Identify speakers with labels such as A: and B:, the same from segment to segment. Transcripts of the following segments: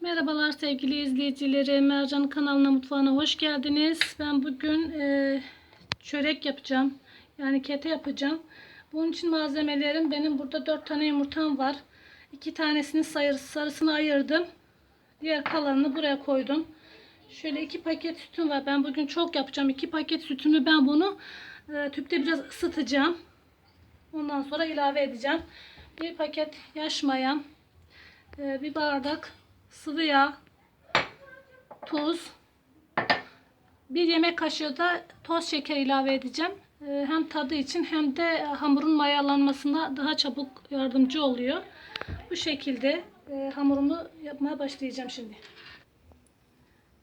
A: Merhabalar sevgili izleyicilerim. Mercan kanalına mutfağına hoş geldiniz. Ben bugün e, çörek yapacağım. Yani kete yapacağım. Bunun için malzemelerim benim burada 4 tane yumurtam var. 2 tanesini sayır, sarısını ayırdım. Diğer kalanını buraya koydum. Şöyle 2 paket sütüm var. Ben bugün çok yapacağım. 2 paket sütümü ben bunu e, tüpte biraz ısıtacağım. Ondan sonra ilave edeceğim. Bir paket yaş mayam. e, bir bardak sıvı yağ, tuz, bir yemek kaşığı da toz şeker ilave edeceğim. Ee, Hem tadı için hem de hamurun mayalanmasına daha çabuk yardımcı oluyor. Bu şekilde e, hamurumu yapmaya başlayacağım şimdi.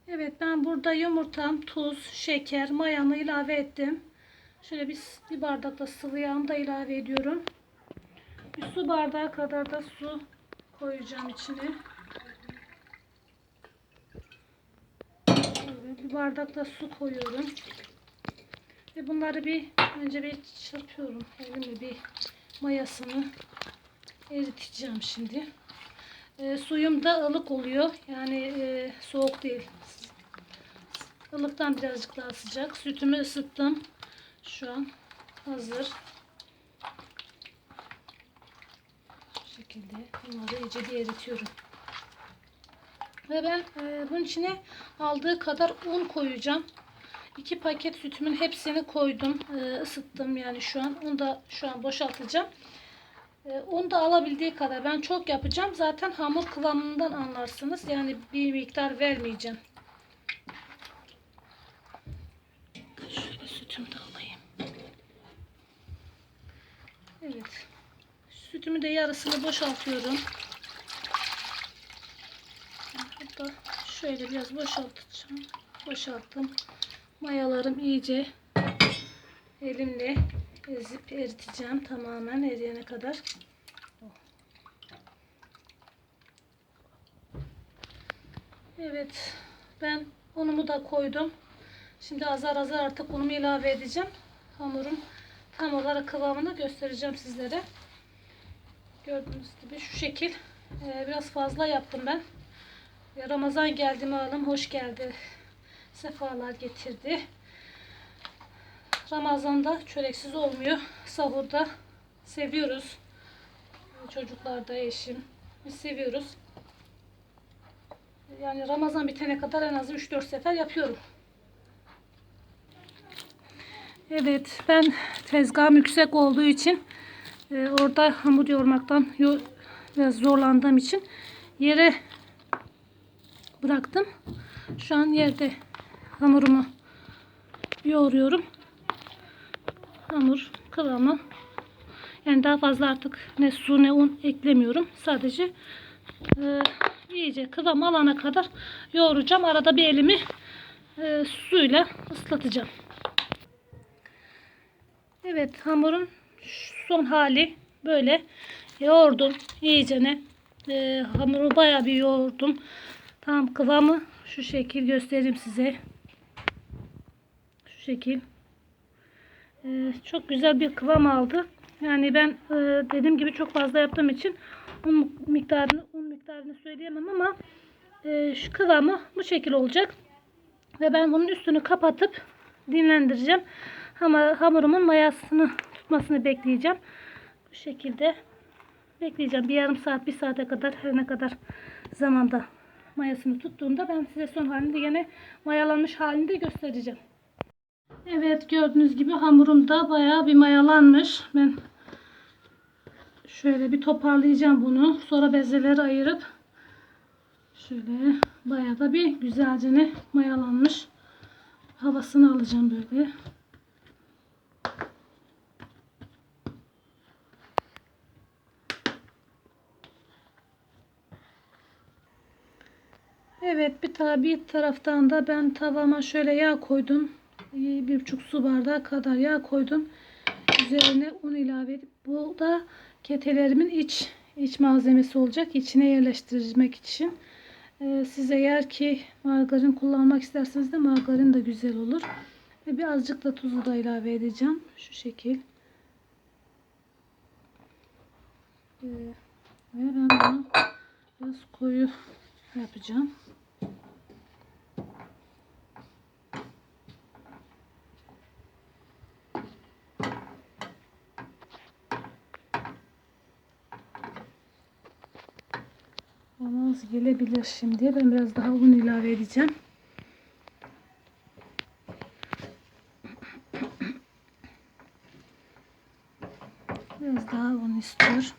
A: Evet ben burada yumurtam, tuz, şeker, mayamı ilave ettim. Şöyle bir, bir bardak da sıvı yağımı da ilave ediyorum. Bir su bardağı kadar da su koyacağım içine. Şöyle bir bardak da su koyuyorum. Ve bunları bir önce bir çırpıyorum. Elimle bir mayasını eriteceğim şimdi. E, suyum da ılık oluyor. Yani e, soğuk değil. Ilıktan birazcık daha sıcak. Sütümü ısıttım. Şu an hazır. Bu şekilde bunları iyice bir eritiyorum. Ve ben e, bunun içine aldığı kadar un koyacağım. 2 paket sütümün hepsini koydum. E, ısıttım yani şu an. Onu da şu an boşaltacağım. E, un da alabildiği kadar. Ben çok yapacağım. Zaten hamur kıvamından anlarsınız. Yani bir miktar vermeyeceğim. Şöyle sütümü de alayım. Evet. Sütümü de yarısını boşaltıyorum. Hatta şöyle biraz boşaltacağım. Boşalttım. Mayalarım iyice elimle ezip eriteceğim tamamen eriyene kadar. Evet. Ben unumu da koydum. Şimdi azar azar artık unumu ilave edeceğim. Hamurun tam olarak kıvamını göstereceğim sizlere. Gördüğünüz gibi şu şekil. Ee, biraz fazla yaptım ben. Ramazan geldi malum hoş geldi. Sefalar getirdi. Ramazan'da çöreksiz olmuyor. Sahurda seviyoruz. Çocuklar da eşim. Biz seviyoruz. Yani Ramazan bitene kadar en az 3-4 sefer yapıyorum. Evet ben tezgahım yüksek olduğu için e, orada hamur yoğurmaktan yo biraz zorlandığım için yere bıraktım. Şu an yerde hamurumu yoğuruyorum. Hamur kıvamı yani daha fazla artık ne su ne un eklemiyorum. Sadece e, iyice kıvam alana kadar yoğuracağım. Arada bir elimi e, suyla ıslatacağım. Evet hamurun son hali böyle yoğurdum iyicene. E, hamuru bayağı bir yoğurdum. Tam kıvamı şu şekil göstereyim size. Şu şekil. Ee, çok güzel bir kıvam aldı. Yani ben e, dediğim gibi çok fazla yaptığım için un miktarını un miktarını söyleyemem ama e, şu kıvamı bu şekil olacak. Ve ben bunun üstünü kapatıp dinlendireceğim. Ama hamurumun mayasını tutmasını bekleyeceğim. Bu şekilde bekleyeceğim. Bir yarım saat, bir saate kadar her ne kadar zamanda mayasını tuttuğunda ben size son halini yine mayalanmış halini de göstereceğim. Evet gördüğünüz gibi hamurum da bayağı bir mayalanmış. Ben şöyle bir toparlayacağım bunu. Sonra bezeleri ayırıp şöyle bayağı da bir güzelce mayalanmış. Havasını alacağım böyle. Evet bir, ta bir taraftan da ben tavama şöyle yağ koydum. Bir buçuk su bardağı kadar yağ koydum. Üzerine un ilave edip bu da ketelerimin iç iç malzemesi olacak. İçine yerleştirmek için. Ee, siz eğer ki margarin kullanmak isterseniz de margarin de güzel olur. Ve birazcık da tuzu da ilave edeceğim. Şu şekil. Ee, ve ben bunu biraz koyu yapacağım. Ama az gelebilir şimdi. Ben biraz daha un ilave edeceğim. Biraz daha un istiyor.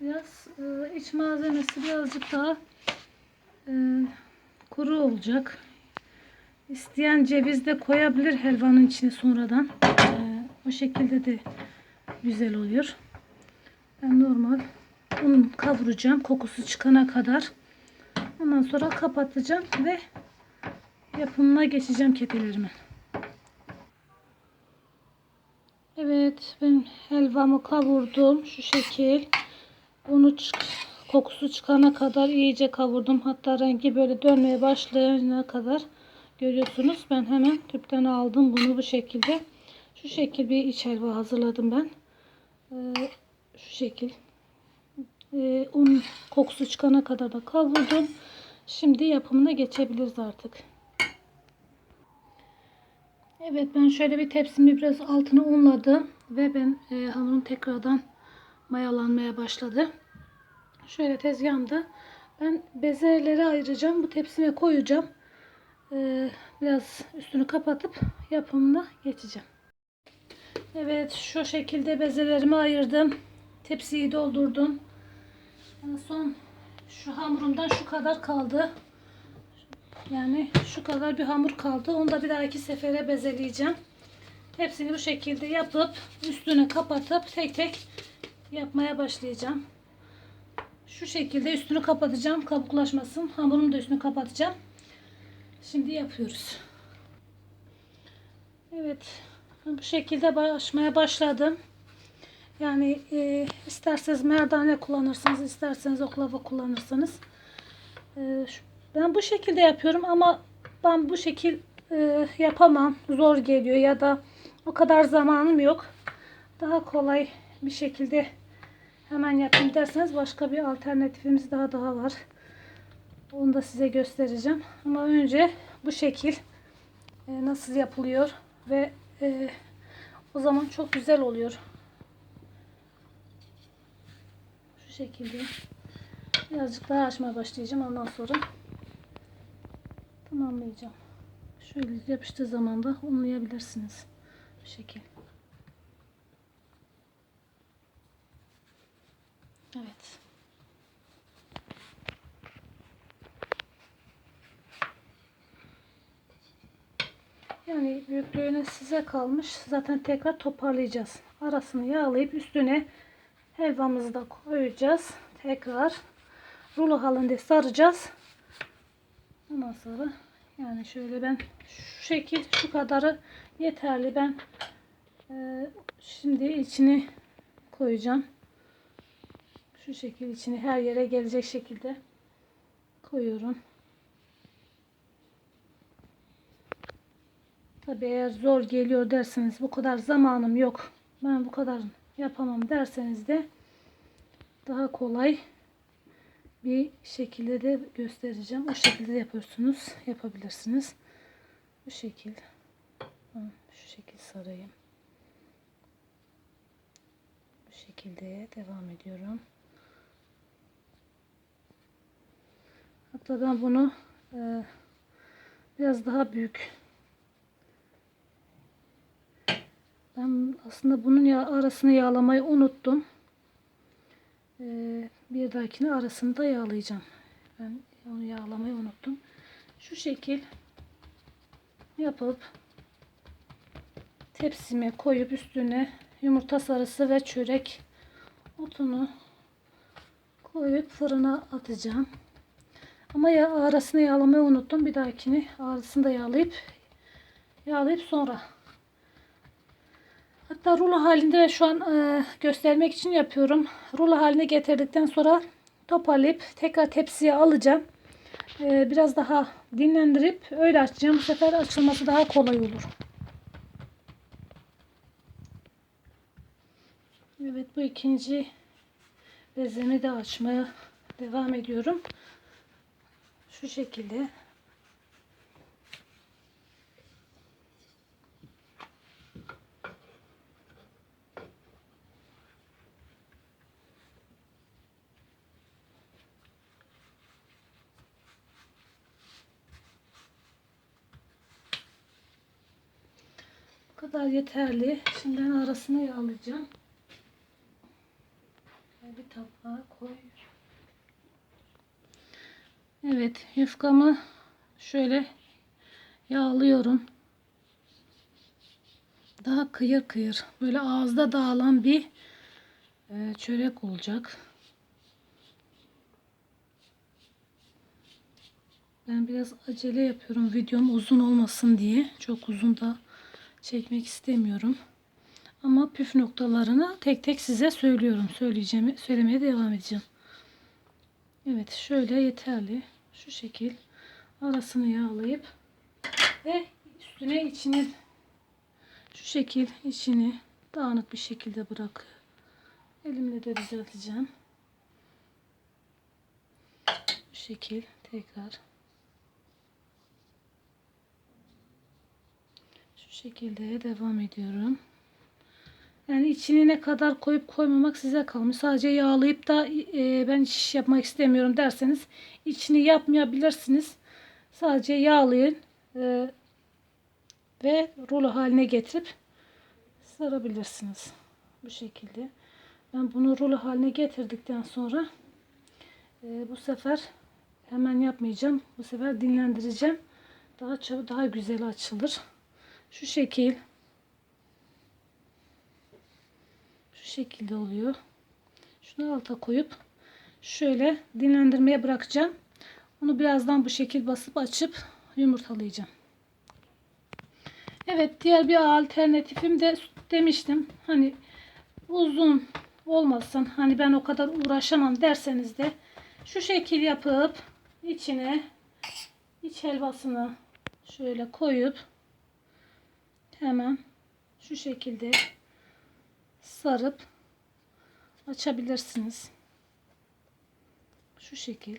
A: Biraz e, iç malzemesi birazcık daha e, kuru olacak. İsteyen ceviz de koyabilir helvanın içine sonradan. O şekilde de güzel oluyor. Ben normal un kavuracağım kokusu çıkana kadar. Ondan sonra kapatacağım ve yapımına geçeceğim kepelerimi. Evet ben helvamı kavurdum şu şekil. Unu kokusu çıkana kadar iyice kavurdum. Hatta rengi böyle dönmeye başlayana kadar görüyorsunuz. Ben hemen tüpten aldım bunu bu şekilde. Şu şekil bir iç helva hazırladım ben. Ee, şu şekil. Ee, un kokusu çıkana kadar da kavurdum. Şimdi yapımına geçebiliriz artık. Evet ben şöyle bir tepsimi biraz altına unladım ve ben e, hamurum tekrardan mayalanmaya başladı. Şöyle tezgahımda ben bezeleri ayıracağım. Bu tepsime koyacağım. Ee, biraz üstünü kapatıp yapımına geçeceğim. Evet şu şekilde bezelerimi ayırdım. Tepsiyi doldurdum. En son şu hamurumdan şu kadar kaldı. Yani şu kadar bir hamur kaldı. Onu da bir dahaki sefere bezeleyeceğim. Hepsini bu şekilde yapıp üstünü kapatıp tek tek yapmaya başlayacağım. Şu şekilde üstünü kapatacağım. Kabuklaşmasın. Hamurun da üstünü kapatacağım. Şimdi yapıyoruz. Evet. Bu şekilde açmaya başladım. Yani e, isterseniz merdane kullanırsınız, isterseniz oklava kullanırsınız. E, ben bu şekilde yapıyorum ama ben bu şekil e, yapamam. Zor geliyor ya da o kadar zamanım yok. Daha kolay bir şekilde hemen yapayım derseniz başka bir alternatifimiz daha daha var. Onu da size göstereceğim. Ama önce bu şekil e, nasıl yapılıyor ve e, o zaman çok güzel oluyor. Şu şekilde birazcık daha açmaya başlayacağım. Ondan sonra tamamlayacağım. Şöyle yapıştığı zaman da unlayabilirsiniz. Bu şekil. Evet. Yani büyüklüğüne size kalmış. Zaten tekrar toparlayacağız. Arasını yağlayıp üstüne helvamızı da koyacağız. Tekrar rulo halinde saracağız. Ondan sonra yani şöyle ben şu şekil şu kadarı yeterli. Ben e, şimdi içini koyacağım. Şu şekil içini her yere gelecek şekilde koyuyorum. Tabi eğer zor geliyor derseniz bu kadar zamanım yok. Ben bu kadar yapamam derseniz de daha kolay bir şekilde de göstereceğim. O şekilde yapıyorsunuz. Yapabilirsiniz. Bu şekil. Şu şekil sarayım. Bu şekilde devam ediyorum. Hatta ben bunu e, biraz daha büyük ben aslında bunun ya arasını yağlamayı unuttum. Ee, bir dahakine arasını da yağlayacağım. Ben onu yağlamayı unuttum. Şu şekil yapıp tepsime koyup üstüne yumurta sarısı ve çörek otunu koyup fırına atacağım. Ama ya arasını yağlamayı unuttum. Bir dahakini arasını da yağlayıp yağlayıp sonra hatta rulo halinde şu an e, göstermek için yapıyorum. Rulo haline getirdikten sonra toparlayıp tekrar tepsiye alacağım. E, biraz daha dinlendirip öyle açacağım. Bu sefer açılması daha kolay olur. Evet bu ikinci bezemi de açmaya devam ediyorum. Şu şekilde. Kadar yeterli. Şimdi ben arasını. Şöyle Bir tabağa koy. Evet, yufkamı şöyle yağlıyorum. Daha kıyır kıyır, böyle ağızda dağılan bir e, çörek olacak. Ben biraz acele yapıyorum videom uzun olmasın diye. Çok uzun da çekmek istemiyorum. Ama püf noktalarını tek tek size söylüyorum. Söyleyeceğimi söylemeye devam edeceğim. Evet şöyle yeterli. Şu şekil arasını yağlayıp ve üstüne içini şu şekil içini dağınık bir şekilde bırak. Elimle de düzelteceğim. Bu şekil tekrar şu şekilde devam ediyorum. Yani içine ne kadar koyup koymamak size kalmış. Sadece yağlayıp da e, ben şiş yapmak istemiyorum derseniz içini yapmayabilirsiniz. Sadece yağlayın e, ve rulo haline getirip sarabilirsiniz. Bu şekilde. Ben bunu rulo haline getirdikten sonra e, bu sefer hemen yapmayacağım. Bu sefer dinlendireceğim. Daha çabuk, daha güzel açılır. Şu şekil Şu şekilde oluyor. Şunu alta koyup şöyle dinlendirmeye bırakacağım. Onu birazdan bu şekil basıp açıp yumurtalayacağım. Evet diğer bir alternatifim de demiştim. Hani uzun olmasın. Hani ben o kadar uğraşamam derseniz de şu şekil yapıp içine iç helvasını şöyle koyup hemen şu şekilde sarıp açabilirsiniz. Şu şekil.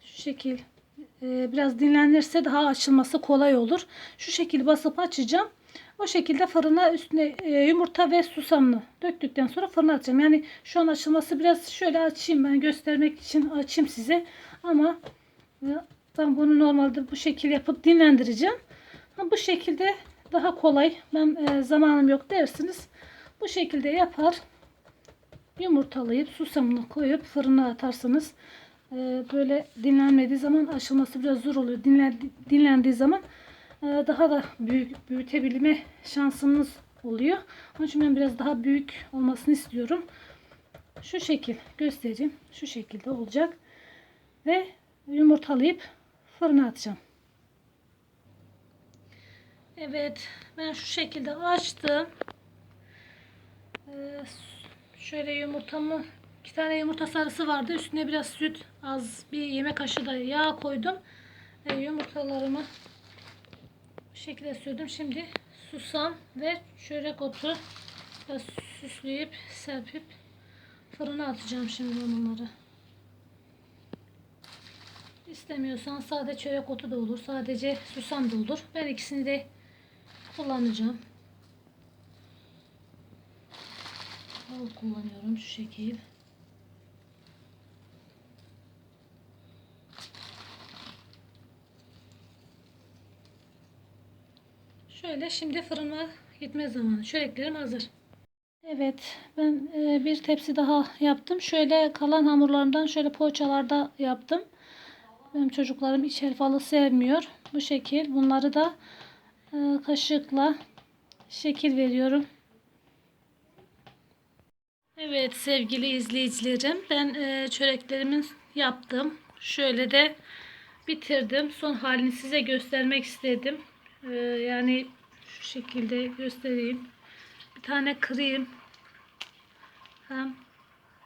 A: Şu şekil. Ee, biraz dinlenirse daha açılması kolay olur. Şu şekil basıp açacağım. O şekilde fırına üstüne e, yumurta ve susamını döktükten sonra fırına atacağım. Yani şu an açılması biraz şöyle açayım ben göstermek için açayım size. Ama e, ben bunu normalde bu şekil yapıp dinlendireceğim. Ha, bu şekilde daha kolay. Ben e, zamanım yok dersiniz. Bu şekilde yapar. Yumurtalayıp susamını koyup fırına atarsanız e, böyle dinlenmediği zaman aşılması biraz zor oluyor. Dinlen, dinlendiği zaman e, daha da büyük büyütebilme şansınız oluyor. Onun için ben biraz daha büyük olmasını istiyorum. Şu şekil göstereyim. Şu şekilde olacak. Ve yumurtalayıp fırına atacağım. Evet ben şu şekilde açtım. Ee, şöyle yumurtamı iki tane yumurta sarısı vardı. Üstüne biraz süt az bir yemek kaşığı da yağ koydum. Ee, yumurtalarımı bu şekilde sürdüm. Şimdi susam ve çörek otu süsleyip serpip fırına atacağım şimdi bunları. İstemiyorsan sade çörek otu da olur. Sadece susam da olur. Ben ikisini de kullanacağım. Bol kullanıyorum şu şekil. Şöyle şimdi fırına gitme zamanı. Çöreklerim hazır. Evet ben e, bir tepsi daha yaptım. Şöyle kalan hamurlarımdan şöyle poğaçalarda yaptım. Benim çocuklarım iç helvalı sevmiyor. Bu şekil bunları da e, kaşıkla şekil veriyorum. Evet sevgili izleyicilerim ben e, çöreklerimi yaptım. Şöyle de bitirdim. Son halini size göstermek istedim. E, yani şu şekilde göstereyim. Bir tane kırayım. Hem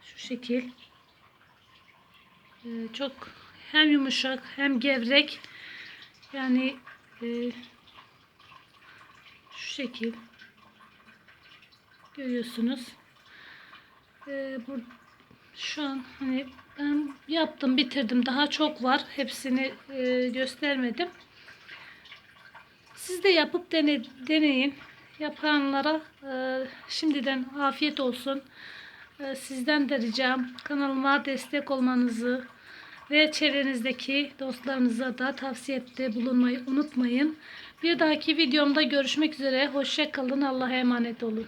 A: şu şekil. E, çok hem yumuşak hem gevrek. Yani e, Şu şekil. Görüyorsunuz. Ee, bu şu an hani ben yaptım bitirdim. Daha çok var. Hepsini e, göstermedim. Siz de yapıp dene, deneyin. Yapanlara e, şimdiden afiyet olsun. E, sizden de ricam kanalıma destek olmanızı ve çevrenizdeki dostlarınıza da tavsiyede bulunmayı unutmayın. Bir dahaki videomda görüşmek üzere. Hoşça kalın. Allah'a emanet olun.